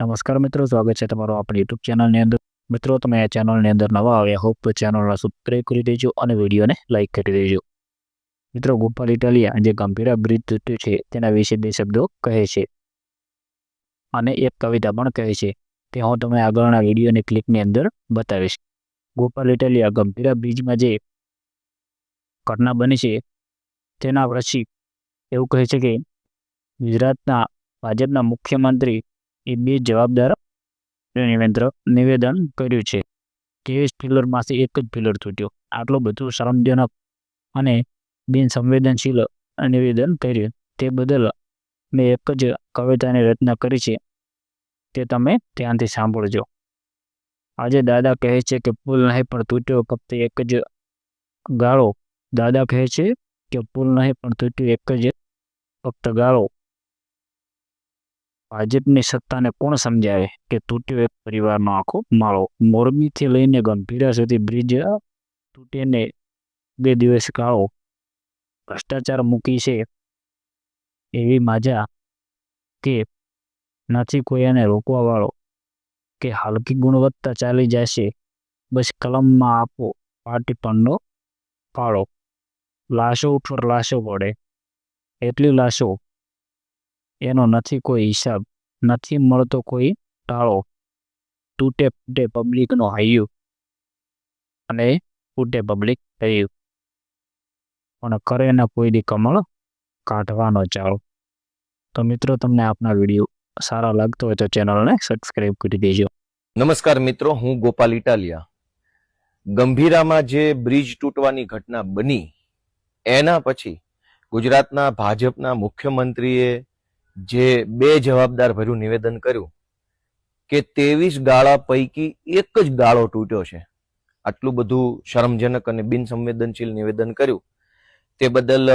નમસ્કાર મિત્રો, સ્વાગત છે તમારો આપણી યુટ્યુબ ચેનલની અંદર. મિત્રો, તમે આ ચેનલની અંદર નવા આવ્યા હોપ ચેનલને સબસ્ક્રાઈબ કરી દેજો અને વિડીયોને લાઈક કરી દેજો. મિત્રો ગોપાલ ઇટાલિયા, જે ગંભીરા બ્રિજ છે, તેના વિશે બે શબ્દો કહે છે. અને એક કવિતા પણ કહે છે. તે હું તમને આગળના વિડીયોની ક્લિપની અંદર બતાવીશ. ગોપાલ ઇટાલિયા, ગંભીરા બ્રિજમાં જે ઘટના બની છે, તેના પછી એવું કહે છે કે ગુજરાતના ભાજપના મુખ્યમંત્રી એ બે જવાબદાર નિવેદન કર્યું છે. ત્રેવીસ ફિલરમાંથી એક જ ફિલર તૂટ્યો. આટલું બધું શરમજનક અને બિનસંવેદનશીલ નિવેદન કર્યું. તે બદલ મેં એક જ કવિતાની રચના કરી છે. તે તમે ધ્યાનથી સાંભળજો. આજે દાદા કહે છે કે પુલ નહીં પણ તૂટ્યો ફક્ત એક જ ગાળો. દાદા કહે છે કે પુલ નહીં પણ તૂટ્યો એક જ ફક્ત ગાળો. ભાજપની સત્તાને કોણ સમજાવે કે તૂટ્યો એક પરિવારનો આખો માળો? મોરબીથી લઈને ગંભીરા સુધી બ્રિજ તૂટીને બે દિવસ કાળો ભ્રષ્ટાચાર મૂકી છે એવી માજા કે નથી કોઈ એને રોકવાવાળો કે હલકી ગુણવત્તા ચાલી જશે. બસ કલમમાં આપો પાર્ટી પણનો ફાળો. લાશો ઉપર લાશો પડે. એટલી લાશો એનો નથી કોઈ હિસાબ, નથી મળતો કોઈ ટાળો. તૂટે ફૂટે પબ્લિકનો હૈયું અને ફૂટે પબ્લિક હૈયું પણ કરે કોઈ દી કમળ કાઢવાનો ચાળો. તો મિત્રો, તમને આપના વીડિયો સારા લાગતો હોય તો ચેનલને સબસ્ક્રાઈબ કરી દેજો. નમસ્કાર મિત્રો, હું ગોપાલ ઇટાલિયા. ગંભીરામાં જે બ્રિજ તૂટવાની ઘટના બની, એના પછી ગુજરાતના ભાજપના મુખ્યમંત્રીએ જે બે જવાબદાર ભર્યું નિવેદન કર્યું કે ત્રેવીસ ગાળા પૈકી એક જ ગાળો તૂટ્યો છે. આટલું બધું શરમજનક અને બિનસંવેદનશીલ નિવેદન કર્યું. તે બદલ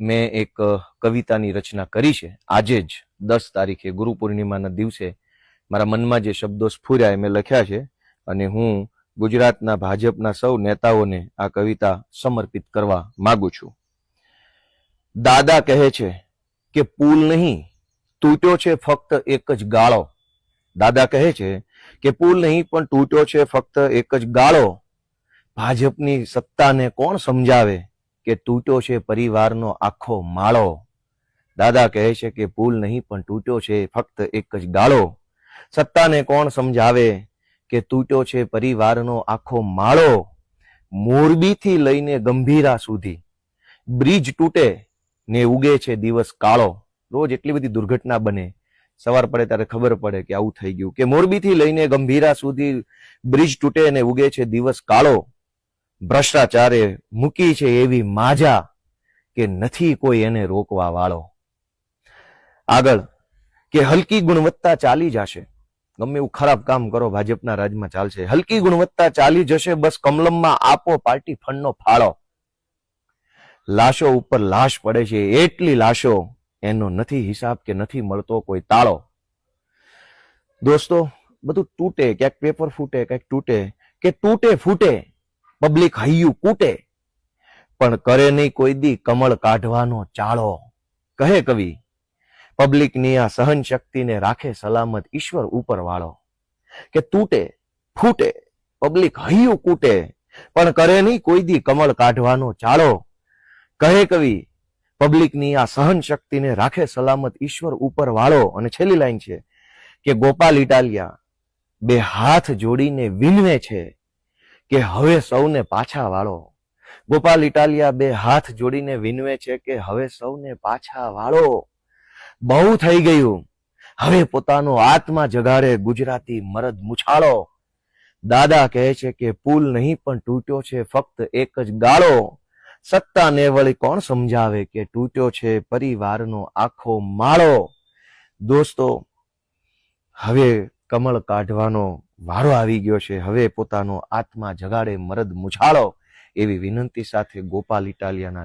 મેં એક કવિતાની રચના કરી છે. આજે જ, દસ તારીખે ગુરુ પૂર્ણિમાના દિવસે મારા મનમાં જે શબ્દો સ્ફુર્યા એ મેં લખ્યા છે અને હું ગુજરાતના ભાજપના સૌ નેતાઓને આ કવિતા સમર્પિત કરવા માગું છું. દાદા કહે છે કે, પુલ નહીં તૂટ્યો છે ફક્ત એક જ ગાળો. દાદા કહે છે કે પુલ નહીં, પણ તૂટ્યો છે ફક્ત એક જ ગાળો. ભાજપની સત્તાને કોણ સમજાવે કે તૂટ્યો છે પરિવારનો આખો માળો? દાદા કહે છે કે પુલ નહીં, પણ તૂટ્યો છે ફક્ત એક જ ગાળો. સત્તાને કોણ સમજાવે કે તૂટ્યો છે પરિવારનો આખો માળો? મોરબીથી લઈને ગંભીરા સુધી. બ્રિજ તૂટે ને ઉગે છે દિવસ કાળો. રોજ એટલી બધી દુર્ઘટના બને, સવાર પડે ત્યારે ખબર પડે કે આવું થઈ ગયું, કે મોરબીથી લઈને ગંભીરા સુધી બ્રિજ તૂટે અને ઉગે છે દિવસ કાળો. ભ્રષ્ટાચારે મૂકી છે એવી માજા કે નથી કોઈ એને રોકવા વાળો. આગળ, કે હલકી ગુણવત્તા ચાલી જશે. ગમે એવું ખરાબ કામ કરો, ભાજપના રાજમાં ચાલશે. હલકી ગુણવત્તા ચાલી જશે, બસ કમલમમાં આપો, પાર્ટી ફંડનો ફાળો. લાશો ઉપર લાશ પડે છે, એટલી લાશો એનો નથી હિસાબ કે નથી મળતો કોઈ તાળો. દોસ્તો, બધું તૂટે, ક્યાંક પેપર ફૂટે, ક્યાંક તૂટે. કે તૂટે, ફૂટે પબ્લિક હૈયું કૂટે. પણ કરે નહીં કોઈ દી કમળ કાઢવાનો ચાળો. કહે કવિ પબ્લિકની આ સહન શક્તિને રાખે સલામત ઈશ્વર ઉપર વાળો કે તૂટે, ફૂટે પબ્લિક હૈયું કૂટે. પણ કરે નહીં કોઈ દી કમળ કાઢવાનો ચાળો. કહે કવિ પબ્લિકની આ સહન શક્તિને રાખે સલામત ઈશ્વર ઉપર વાળો અને છેલ્લી લાઈન છે કે ગોપાલ ઇટાલિયા બે હાથ જોડીને વિનવે છે કે હવે સૌને પાછા વાળો. ગોપાલ ઇટાલિયા બે હાથ જોડીને વિનવે છે કે હવે સૌને પાછા વાળો. બહુ થઈ ગયું. હવે પોતાનો આત્મા જગાડે ગુજરાતી મરદ મુછાળો. દાદા કહે છે કે પુલ નહીં પણ તૂટ્યો છે, ફક્ત એક જ ગાળો. સત્તાને વળી કોણ સમજાવે કે તૂટ્યો છે પરિવારનો આખો માળો? દોસ્તો, હવે કમળ કાઢવાનો વારો આવી ગયો છે. હવે પોતાનો આત્મા જગાડે મરદ મુછાળો એવી વિનંતી સાથે ગોપાલ ઇટાલિયાના